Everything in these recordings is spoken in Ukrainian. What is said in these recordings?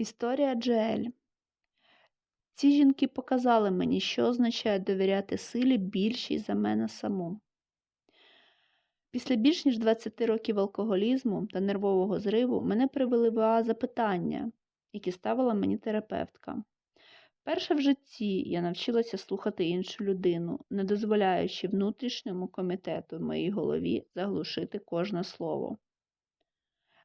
Історія Джеель. Ці жінки показали мені, що означає довіряти силі більшій за мене саму. Після більш ніж 20 років алкоголізму та нервового зриву мене привели в ОА запитання, які ставила мені терапевтка. Перше в житті я навчилася слухати іншу людину, не дозволяючи внутрішньому комітету в моїй голові заглушити кожне слово.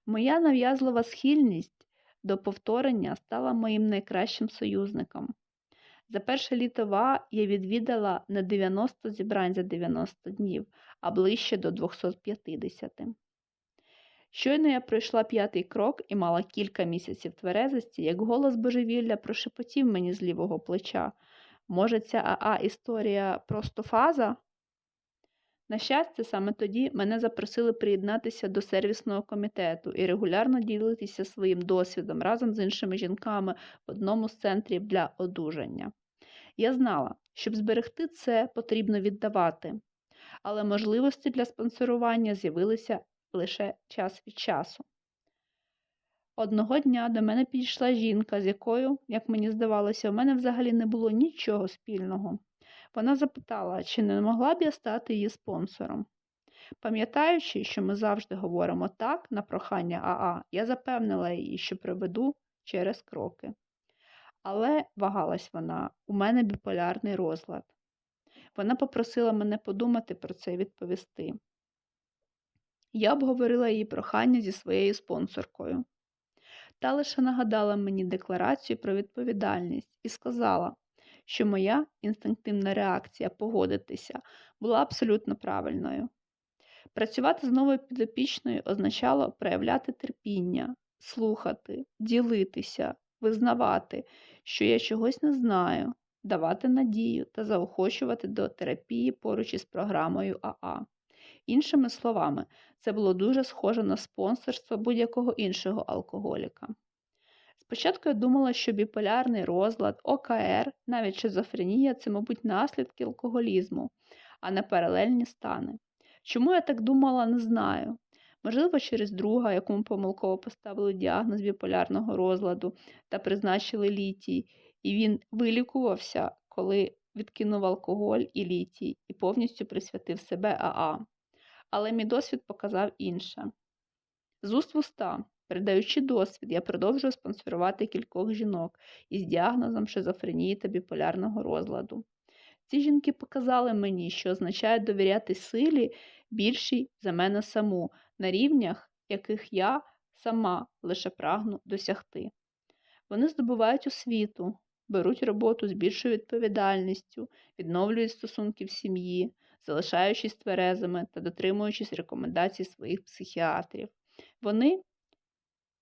Моя нав'язлива схильність до повторення стала моїм найкращим союзником. За перше літо ВА я відвідала не 90 зібрань за 90 днів, а ближче до 250. Щойно я пройшла п'ятий крок і мала кілька місяців тверезості, як голос божевілля прошепотів мені з лівого плеча. Може, ця АА історія просто фаза? На щастя, саме тоді мене запросили приєднатися до сервісного комітету і регулярно ділитися своїм досвідом разом з іншими жінками в одному з центрів для одужання. Я знала, щоб зберегти це, потрібно віддавати, але можливості для спонсорування з'явилися лише час від часу. Одного дня до мене підійшла жінка, з якою, як мені здавалося, у мене взагалі не було нічого спільного. Вона запитала, чи не могла б я стати її спонсором. Пам'ятаючи, що ми завжди говоримо так на прохання АА, я запевнила її, що приведу через кроки. Але вагалась вона, у мене біполярний розлад. Вона попросила мене подумати про це і відповісти. Я обговорила її прохання зі своєю спонсоркою. Та лише нагадала мені декларацію про відповідальність і сказала, що моя інстинктивна реакція погодитися була абсолютно правильною. Працювати з новою підопічною означало проявляти терпіння, слухати, ділитися, визнавати, що я чогось не знаю, давати надію та заохочувати до терапії поруч із програмою АА. Іншими словами, це було дуже схоже на спонсорство будь-якого іншого алкоголіка. Спочатку я думала, що біполярний розлад, ОКР, навіть шизофренія це, мабуть, наслідки алкоголізму, а не паралельні стани. Чому я так думала, не знаю. Можливо, через друга, якому помилково поставили діагноз біполярного розладу та призначили літій, і він вилікувався, коли відкинув алкоголь і літій, і повністю присвятив себе АА. Але мій досвід показав інше. З уст в уста, передаючи досвід, я продовжую спонсорувати кількох жінок із діагнозом шизофренії та біполярного розладу. Ці жінки показали мені, що означає довіряти силі більшій за мене саму, на рівнях, яких я сама лише прагну досягти. Вони здобувають освіту, беруть роботу з більшою відповідальністю, відновлюють стосунки в сім'ї, залишаючись тверезими та дотримуючись рекомендацій своїх психіатрів. Вони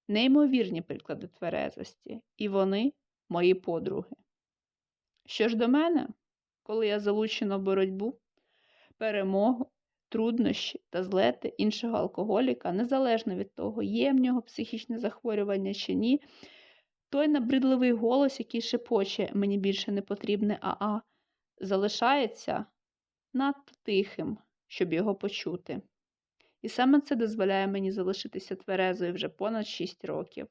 неймовірні приклади тверезості, і вони мої подруги. Що ж до мене, коли я залучена в боротьбу, перемогу, труднощі та злети іншого алкоголіка, незалежно від того, є в нього психічне захворювання чи ні, той набридливий голос, який шепоче мені більше не потрібне АА, залишається надто тихим, щоб його почути. І саме це дозволяє мені залишитися тверезою вже понад 6 років.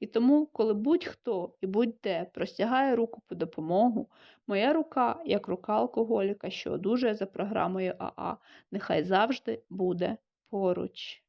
І тому, коли будь-хто і будь-де простягає руку по допомогу, моя рука, як рука алкоголіка, що одужує за програмою АА, нехай завжди буде поруч.